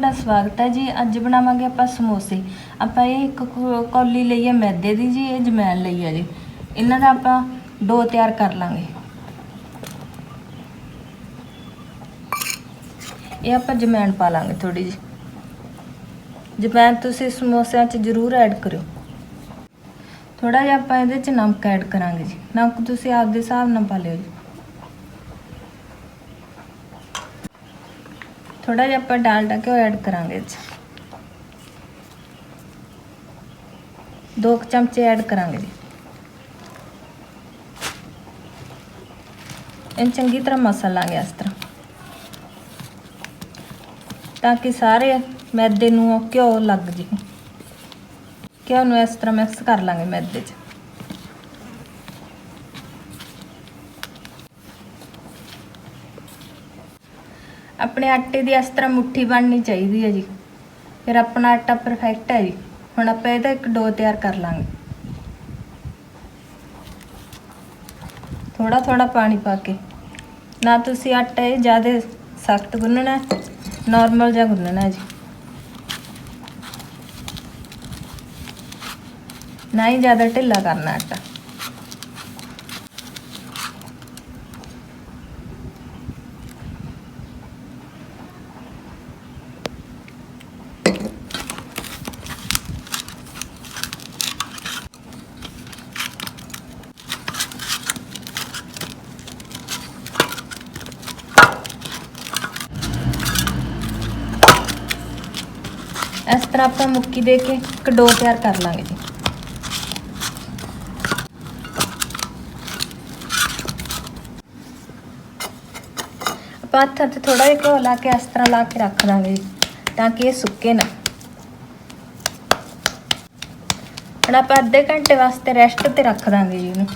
ਤੁਹਾਡਾ ਸਵਾਗਤ ਹੈ ਜੀ। ਅੱਜ ਬਣਾਵਾਂਗੇ ਆਪਾਂ ਸਮੋਸੇ। ਆਪਾਂ ਇਹ ਇੱਕ ਕੌ- ਕੌਲੀ ਲਈ ਹੈ, ਮੈਦੇ ਦੀ ਜੀ, ਇਹ ਜਮੈਣ ਲਈ ਹੈ ਜੀ। ਇਹਨਾਂ ਦਾ ਆਪਾਂ ਡੋ ਤਿਆਰ ਕਰ ਲਾਂਗੇ। ਇਹ ਆਪਾਂ ਜਮੈਣ ਪਾ ਲਾਂਗੇ ਥੋੜੀ ਜੀ ਜਮੈਣ ਤੁਸੀਂ ਸਮੋਸਿਆਂ 'ਚ ਜ਼ਰੂਰ ਐਡ ਕਰਿਓ। ਥੋੜਾ ਜਿਹਾ ਆਪਾਂ ਇਹਦੇ 'ਚ ਨਮਕ ਐਡ ਕਰਾਂਗੇ ਜੀ। ਨਮਕ ਤੁਸੀਂ ਆਪਦੇ ਹਿਸਾਬ ਨਾਲ ਪਾ ਲਿਓ ਜੀ। ਥੋੜਾ ਜਿਹਾ ਆਪਾਂ ਡਾਲਡਾ ਘਿਓ ਐਡ ਕਰਾਂਗੇ ਇਹ ਦੋ ਕੁ ਚਮਚੇ ਐਡ ਕਰਾਂਗੇ ਜੀ। ਇਹਨੂੰ ਚੰਗੀ ਤਰ੍ਹਾਂ ਮਸਲ ਲਾਂਗੇ ਇਸ ਤਰ੍ਹਾਂ। ਤਾਂ ਕਿ ਸਾਰੇ ਮੈਦੇ ਨੂੰ ਘਿਓ ਲੱਗ ਜੇ ਘਿਓ ਨੂੰ ਇਸ ਤਰ੍ਹਾਂ ਮਿਕਸ ਕਰ ਲਾਂਗੇ ਮੈਦੇ 'ਚ। ਆਪਣੇ ਆਟੇ ਦੀ ਇਸ ਤਰ੍ਹਾਂ ਮੁੱਠੀ ਬਣਨੀ ਚਾਹੀਦੀ ਹੈ ਜੀ। ਫਿਰ ਆਪਣਾ ਆਟਾ ਪਰਫੈਕਟ ਹੈ ਜੀ। ਹੁਣ ਆਪਾਂ ਇਹਦਾ ਇੱਕ ਡੋ ਤਿਆਰ ਕਰ ਲਾਂਗੇ। ਥੋੜਾ ਥੋੜਾ ਪਾਣੀ ਪਾ ਕੇ। ਨਾ ਤੁਸੀਂ ਆਟਾ ਇਹ ਜ਼ਿਆਦਾ ਸਖਤ ਗੁੰਨਣਾ ਨਾਰਮਲ ਜਿਹਾ ਗੁੰਨਣਾ ਜੀ। ਨਾ ਹੀ ਜ਼ਿਆਦਾ ਢਿੱਲਾ ਕਰਨਾ ਆਟਾ। ਇਸ ਤਰ੍ਹਾਂ ਆਪਾਂ ਮੁੱਕੀ ਦੇ ਕੇ ਇੱਕ ਡੋ ਤਿਆਰ ਕਰ ਲਾਂਗੇ ਜੀ। ਆਪਾਂ ਹੱਥਾਂ ਤੇ ਥੋੜਾ ਜਿਹਾ ਘੋ ਲਾ ਕੇ ਇਸ ਤਰ੍ਹਾਂ ਲਾ ਕੇ ਰੱਖ ਦਾਂਗੇ ਜੀ, ਤਾਂ ਕਿ ਇਹ ਸੁੱਕੇ ਨਾ। ਹੁਣ ਆਪਾਂ ਅੱਧੇ ਘੰਟੇ ਵਾਸਤੇ ਰੈਸਟ ਤੇ ਰੱਖ ਦਾਂਗੇ ਜੀ ਇਹਨੂੰ।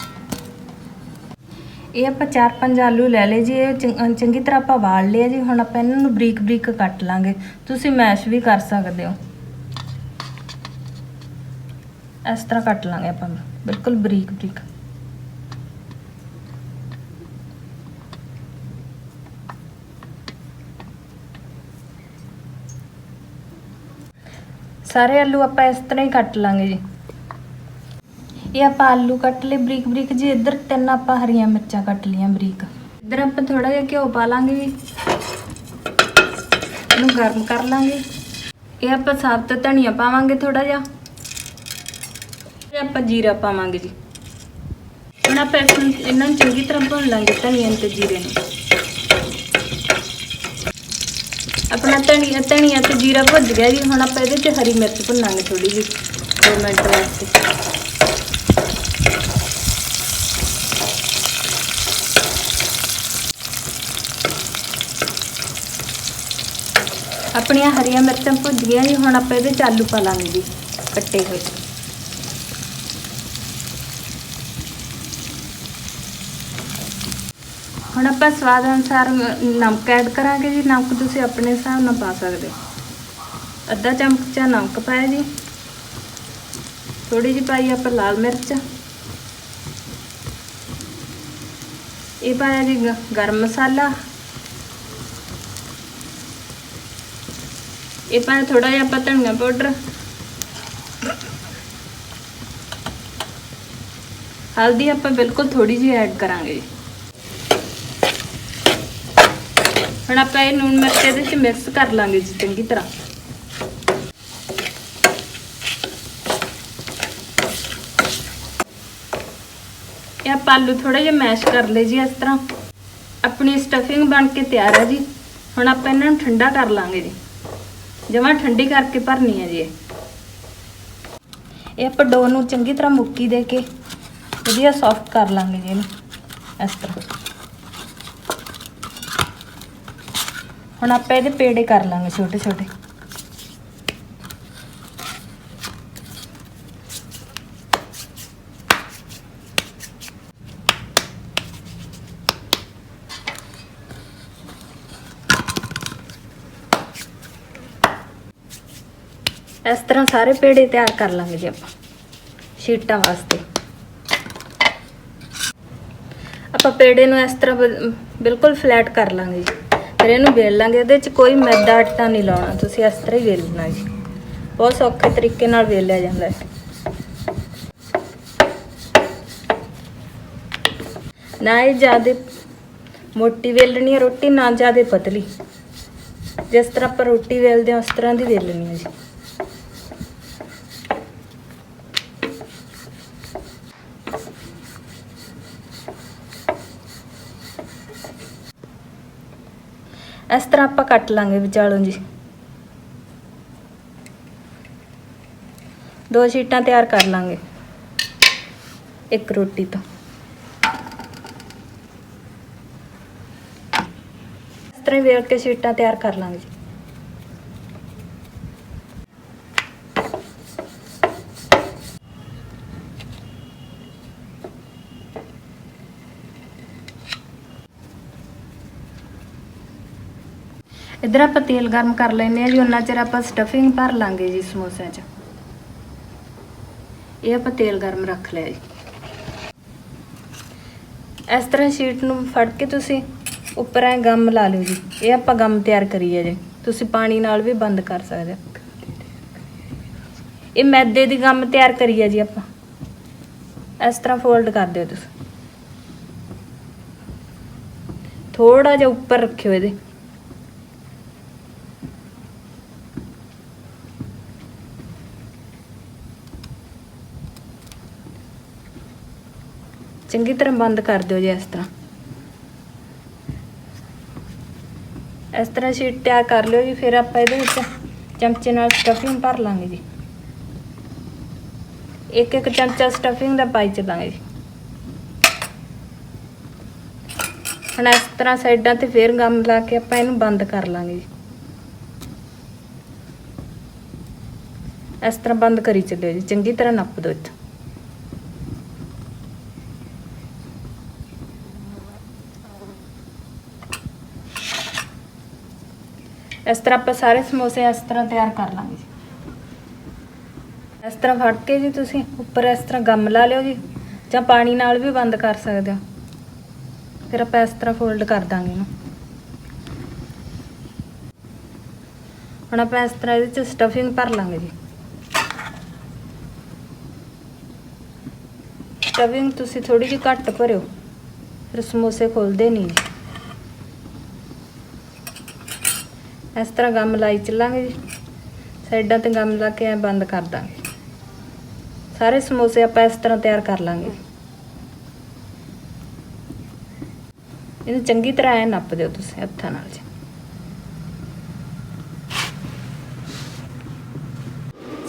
ਇਹ ਆਪਾਂ ਚਾਰ ਪੰਜ ਆਲੂ ਲੈ ਲਏ ਜੀ, ਇਹ ਚੰ- ਚੰਗੀ ਤਰ੍ਹਾਂ ਆਪਾਂ ਵਾਲ ਲਿਆ ਜੀ, ਹੁਣ ਆਪਾਂ ਇਹਨਾਂ ਨੂੰ ਬਰੀਕ ਬਰੀਕ ਕੱਟ ਲਾਂਗੇ। ਤੁਸੀਂ ਮੈਸ਼ ਵੀ ਕਰ ਸਕਦੇ ਹੋ। ਇਸ ਤਰ੍ਹਾਂ ਕੱਟ ਲਾਂਗੇ ਆਪਾਂ ਬਿਲਕੁਲ ਬਰੀਕ ਬਰੀਕ। ਸਾਰੇ ਆਲੂ ਆਪਾਂ ਇਸ ਤਰ੍ਹਾਂ ਹੀ ਕੱਟ ਲਾਂਗੇ ਜੀ। ਇਹ ਆਪਾਂ ਆਲੂ ਕੱਟ ਲਏ, ਬਰੀਕ ਬਰੀਕ ਜੀ ਇੱਧਰ ਤਿੰਨ ਆਪਾਂ ਹਰੀਆਂ ਮਿਰਚਾਂ ਕੱਟ ਲਈਆਂ ਬਰੀਕ। ਇੱਧਰ ਆਪਾਂ ਥੋੜਾ ਜਿਹਾ ਘਿਓ ਪਾ ਲਾਂਗੇ ਜੀ ਇਹਨੂੰ ਗਰਮ ਕਰ ਲਾਂਗੇ। ਇਹ ਆਪਾਂ ਸਾਬਤ ਧਨੀਆ ਪਾਵਾਂਗੇ ਥੋੜਾ ਜਿਹਾ। ਤੇ ਆਪਾਂ ਜੀਰਾ ਪਾਵਾਂਗੇ ਜੀ। ਹੁਣ ਆਪਾਂ ਇਸ ਇਹਨਾਂ ਨੂੰ ਚੰਗੀ ਤਰ੍ਹਾਂ ਭੁੰਨ ਲਾਂਗੇ ਧਨੀਆ ਤੇ ਜੀਰੇ ਨੂੰ। ਆਪਣਾ ਧਨੀਆ ਧਨੀਆ ਤੇ ਜੀਰਾ ਭੁੱਜ ਗਿਆ ਜੀ। ਹੁਣ ਆਪਾਂ ਇਹਦੇ 'ਚ ਹਰੀ ਮਿਰਚ ਭੁੰਨਾਂਗੇ ਥੋੜੀ ਜਿਹੀ। 2 ਮਿੰਟ ਵਾਸਤੇ। ਆਪਣੀਆਂ ਹਰੀਆਂ ਮਿਰਚਾਂ ਭੁੱਜ ਗਈਆਂ ਜੀ, ਹੁਣ ਆਪਾਂ ਇਹਦੇ 'ਚ ਆਲੂ ਪਾ ਲਾਂਗੇ ਜੀ, ਕੱਟੇ ਹੋਏ। ਹੁਣ ਆਪਾਂ ਸਵਾਦ ਅਨੁਸਾਰ ਨਮਕ ਐਡ ਕਰਾਂਗੇ ਜੀ, ਨਮਕ ਤੁਸੀਂ ਆਪਣੇ ਹਿਸਾਬ ਨਾਲ ਪਾ ਸਕਦੇ ਹੋ। ਅੱਧਾ ਚਮਚਾ ਨਮਕ ਪਾਇਆ ਜੀ। ਥੋੜੀ ਜਿਹੀ ਪਾਈ ਆਪਾਂ ਲਾਲ ਮਿਰਚ। ਇਹ ਪਾਇਆ ਜੀ ਗਰਮ ਮਸਾਲਾ। ਇਹ ਪਾਇਆ ਥੋੜਾ ਜਿਹਾ ਆਪਾਂ ਧਨੀਆ ਪਾਊਡਰ ਹਲਦੀ ਆਪਾਂ ਬਿਲਕੁਲ ਥੋੜੀ ਜਿਹੀ ਐਡ ਕਰਾਂਗੇ। ਹੁਣ ਆਪਾਂ ਇਹ ਨੂਨ ਮਿਰਚ ਇਹਦੇ ਵਿੱਚ ਮਿਕਸ ਕਰ ਲਾਂਗੇ ਜੀ ਚੰਗੀ ਤਰ੍ਹਾਂ। ਇਹ ਆਪਾਂ ਆਲੂ ਥੋੜਾ ਜਿਹਾ ਮੈਸ਼ ਕਰ ਲਏ ਜੀ ਇਸ ਤਰ੍ਹਾਂ। ਆਪਣੀ ਸਟਫਿੰਗ ਬਣ ਕੇ ਤਿਆਰ ਹੈ ਜੀ। ਹੁਣ ਆਪਾਂ ਇਹਨਾਂ ਨੂੰ ਠੰਡਾ ਕਰ ਲਾਂਗੇ ਜੀ। ਜਮਾਂ ਠੰਡੀ ਕਰਕੇ ਭਰਨੀ ਹੈ ਜੀ ਇਹ। ਇਹ ਆਪਾਂ ਡੋ ਨੂੰ ਚੰਗੀ ਤਰ੍ਹਾਂ ਮੁੱਕੀ ਦੇ ਕੇ ਵਧੀਆ ਸੌਫਟ ਕਰ ਲਾਂਗੇ ਜੀ ਇਹਨੂੰ, ਇਸ ਤਰ੍ਹਾਂ। ਹੁਣ ਆਪਾਂ ਇਹਦੇ ਪੇੜੇ ਕਰ ਲਾਂਗੇ ਛੋਟੇ ਛੋਟੇ ਇਸ ਤਰ੍ਹਾਂ ਸਾਰੇ ਪੇੜੇ ਤਿਆਰ ਕਰ ਲਾਂਗੇ ਜੀ ਆਪਾਂ, ਸ਼ੀਟਾਂ ਵਾਸਤੇ। ਆਪਾਂ ਪੇੜੇ ਨੂੰ ਇਸ ਤਰ੍ਹਾਂ ਬਿਲਕੁਲ ਫਲੈਟ ਕਰ ਲਾਂਗੇ ਜੀ। ਫਿਰ ਇਹਨੂੰ ਵੇਲ ਲਾਂਗੇ, ਇਹਦੇ ਚ ਕੋਈ ਮੈਦਾ ਆਟਾ ਨਹੀਂ ਲਾਉਣਾ, ਤੁਸੀਂ ਇਸ ਤਰ੍ਹਾਂ ਹੀ ਵੇਲਣਾ ਜੀ। ਬਹੁਤ ਸੌਖੇ ਤਰੀਕੇ ਨਾਲ ਵੇਲਿਆ ਜਾਂਦਾ ਹੈ ਨਾ ਇਹ ਜ਼ਿਆਦਾ ਮੋਟੀ ਵੇਲਣੀ ਹੈ ਰੋਟੀ, ਨਾ ਜ਼ਿਆਦਾ ਪਤਲੀ। ਜਿਸ ਤਰ੍ਹਾਂ ਆਪਾਂ ਰੋਟੀ ਵੇਲਦੇ ਹਾਂ, ਉਸ ਤਰ੍ਹਾਂ ਦੀ ਵੇਲਣੀ ਹੈ ਜੀ। ਇਸ ਤਰ੍ਹਾਂ ਆਪਾਂ ਕੱਟ ਲਾਂਗੇ ਵਿਚਾਲੋਂ ਜੀ। ਦੋ ਸ਼ੀਟਾਂ ਤਿਆਰ ਕਰ ਲਾਂਗੇ। ਇੱਕ ਰੋਟੀ ਤੋਂ। ਇਸ ਤਰ੍ਹਾਂ ਹੀ ਵੇਲ ਕੇ ਸ਼ੀਟਾਂ ਤਿਆਰ ਕਰ ਲਾਂਗੇ ਇਧਰ ਆਪਾਂ ਤੇਲ ਗਰਮ ਕਰ ਲੈਨੇ ਆ ਜੀ, ਉਹਨਾਂ ਚਿਰ ਆਪਾਂ ਸਟਫਿੰਗ ਭਰ ਲਾਂਗੇ ਜੀ ਸਮੋਸਿਆਂ 'ਚ। ਇਹ ਆਪਾਂ ਤੇਲ ਗਰਮ ਰੱਖ ਲਿਆ ਜੀ। ਇਸ ਤਰ੍ਹਾਂ ਸ਼ੀਟ ਨੂੰ ਫੜ ਕੇ ਤੁਸੀਂ ਉੱਪਰ ਐ ਗਮ ਲਾ ਲਿਓ ਜੀ। ਇਹ ਆਪਾਂ ਗਮ ਤਿਆਰ ਕਰੀ ਹੈ ਜੀ। ਤੁਸੀਂ ਪਾਣੀ ਨਾਲ ਵੀ ਬੰਦ ਕਰ ਸਕਦੇ ਹੋ। ਇਹ ਮੈਦੇ ਦੀ ਗਮ ਤਿਆਰ ਕਰੀ ਹੈ ਜੀ ਆਪਾਂ। ਇਸ ਤਰ੍ਹਾਂ ਫੋਲਡ ਕਰ ਦਿਓ ਤੁਸੀਂ। ਥੋੜਾ ਜਿਹਾ ਉੱਪਰ ਰੱਖਿਓ ਇਹਦੇ। ਚੰਗੀ ਤਰ੍ਹਾਂ ਬੰਦ ਕਰ ਦਿਓ ਜੀ ਇਸ ਤਰ੍ਹਾਂ। ਇਸ ਤਰ੍ਹਾਂ ਸ਼ੀਟ ਤਿਆਰ ਕਰ ਲਿਓ ਜੀ, ਫਿਰ ਆਪਾਂ ਇਹਦੇ ਵਿੱਚ ਚਮਚੇ ਨਾਲ ਸਟਫਿੰਗ ਭਰ ਲਾਂਗੇ ਜੀ। ਇੱਕ ਇੱਕ ਚਮਚਾ ਸਟਫਿੰਗ ਦਾ ਪਾਈ ਚੱਲਾਂਗੇ ਜੀ। ਹੁਣ ਇਸ ਤਰ੍ਹਾਂ ਸਾਈਡਾਂ ਤੇ ਫੇਰ ਗਮ ਲਾ ਕੇ ਆਪਾਂ ਇਹਨੂੰ ਬੰਦ ਕਰ ਲਾਂਗੇ ਜੀ। ਇਸ ਤਰ੍ਹਾਂ ਬੰਦ ਕਰੀ ਚੱਲਿਓ ਜੀ, ਚੰਗੀ ਤਰ੍ਹਾਂ ਨੱਪ ਦਿਓ ਇੱਥੇ। ਇਸ ਤਰ੍ਹਾਂ ਆਪਾਂ ਸਾਰੇ ਸਮੋਸੇ ਇਸ ਤਰ੍ਹਾਂ ਤਿਆਰ ਕਰ ਲਾਂਗੇ ਜੀ। ਇਸ ਤਰ੍ਹਾਂ ਫੜ ਕੇ ਜੀ ਤੁਸੀਂ ਉੱਪਰ ਇਸ ਤਰ੍ਹਾਂ ਗਮ ਲਾ ਲਿਓ ਜੀ, ਜਾਂ ਪਾਣੀ ਨਾਲ ਵੀ ਬੰਦ ਕਰ ਸਕਦੇ ਹੋ। ਫਿਰ ਆਪਾਂ ਇਸ ਤਰ੍ਹਾਂ ਫੋਲਡ ਕਰ ਦਾਂਗੇ ਇਹਨੂੰ। ਹੁਣ ਆਪਾਂ ਇਸ ਤਰ੍ਹਾਂ ਇਹਦੇ ਚ ਸਟਫਿੰਗ ਭਰ ਲਾਂਗੇ ਜੀ। ਸਟਫਿੰਗ ਤੁਸੀਂ ਥੋੜੀ ਜਿਹੀ ਘੱਟ ਭਰਿਓ, ਫਿਰ ਸਮੋਸੇ ਖੁੱਲਦੇ ਨਹੀਂ ਜੀ। ਇਸ ਤਰ੍ਹਾਂ ਗਮ ਲਾਈ ਚੱਲਾਂਗੇ ਜੀ। ਸਾਈਡਾਂ ਤੇ ਗਮ ਲਾ ਕੇ ਐ ਬੰਦ ਕਰ ਦਾਂਗੇ। ਸਾਰੇ ਸਮੋਸੇ ਆਪਾਂ ਇਸ ਤਰ੍ਹਾਂ ਤਿਆਰ ਕਰ ਲਾਂਗੇ। ਇਹਨੂੰ ਚੰਗੀ ਤਰ੍ਹਾਂ ਐ ਨੱਪ ਦਿਓ ਤੁਸੀਂ ਹੱਥਾਂ ਨਾਲ ਜੀ।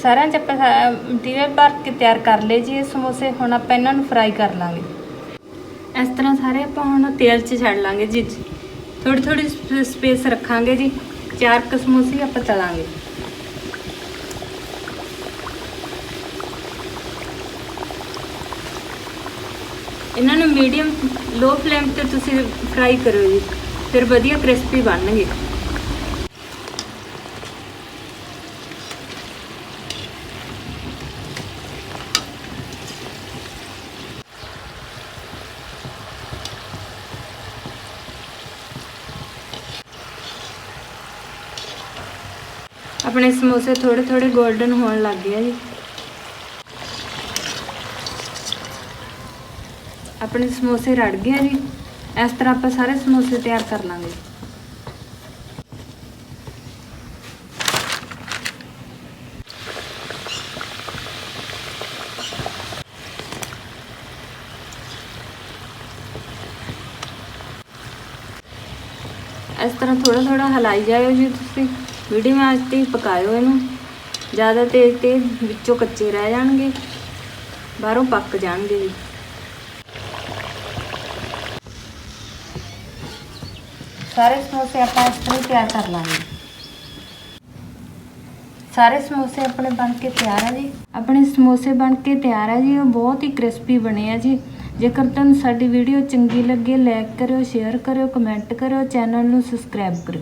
ਸਾਰਿਆਂ ਚ ਆਪਾਂ ਮਟੀਰੀਅਲ ਭਰ ਕੇ ਤਿਆਰ ਕਰ ਲਏ ਜੀ ਇਹ ਸਮੋਸੇ। ਹੁਣ ਆਪਾਂ ਇਹਨਾਂ ਨੂੰ ਫਰਾਈ ਕਰ ਲਾਂਗੇ। ਇਸ ਤਰ੍ਹਾਂ ਸਾਰੇ ਆਪਾਂ ਹੁਣ ਤੇਲ 'ਚ ਛੱਡ ਲਾਂਗੇ ਜੀ। ਥੋੜੀ ਥੋੜੀ ਸਪੇਸ ਰੱਖਾਂਗੇ ਜੀ। ਚਾਰ ਕੁ ਸਮੋਸੇ ਆਪਾਂ ਤਲਾਂਗੇ ਇਹਨਾਂ ਨੂੰ ਮੀਡੀਅਮ ਲੋ ਫਲੇਮ ਤੇ ਤੁਸੀਂ ਫਰਾਈ ਕਰੋ ਜੀ, ਫਿਰ ਵਧੀਆ ਕ੍ਰਿਸਪੀ ਬਣਨਗੇ। ਆਪਣੇ ਸਮੋਸੇ ਥੋੜੇ ਥੋੜੇ 골ਡਨ ਹੋਣ ਲੱਗ ਗਏ ਆ ਜੀ। ਆਪਣੇ ਸਮੋਸੇ ਰੜ ਗਏ ਆ ਜੀ। ਇਸ ਤਰ੍ਹਾਂ ਆਪਾਂ ਸਾਰੇ ਸਮੋਸੇ ਤਿਆਰ ਕਰ ਲਾਂਗੇ। ਇਸ ਤਰ੍ਹਾਂ ਥੋੜਾ ਥੋੜਾ ਹਲਾਈ ਜਾਇਓ ਜੀ ਤੁਸੀਂ। ਮੀਡੀਅਮ ਆਂਚ ਤੇ ਹੀ ਪਕਾਇਓ ਇਹਨੂੰ। ਜ਼ਿਆਦਾ ਤੇਜ਼ ਤੇ ਵਿੱਚੋਂ ਕੱਚੇ ਰਹਿ ਜਾਣਗੇ। ਬਾਹਰੋਂ ਪੱਕ ਜਾਣਗੇ ਜੀ। ਸਾਰੇ ਸਮੋਸੇ ਆਪਾਂ ਇਸ ਤਰ੍ਹਾਂ ਹੀ ਤਿਆਰ ਕਰ ਲਾਂਗੇ। ਸਾਰੇ ਸਮੋਸੇ ਆਪਣੇ ਬਣ ਕੇ ਤਿਆਰ ਆ ਜੀ। ਆਪਣੇ ਸਮੋਸੇ ਬਣ ਕੇ ਤਿਆਰ ਆ ਜੀ। ਉਹ ਬਹੁਤ ਹੀ ਕ੍ਰਿਸਪੀ ਬਣੇ ਆ ਜੀ। ਜੇਕਰ ਤੁਹਾਨੂੰ ਸਾਡੀ ਵੀਡੀਓ ਚੰਗੀ ਲੱਗੇ ਲਾਈਕ ਕਰਿਓ ਸ਼ੇਅਰ ਕਰਿਓ ਕਮੈਂਟ ਕਰਿਓ ਚੈਨਲ ਨੂੰ ਸਬਸਕ੍ਰਾਈਬ ਕਰਿਓ।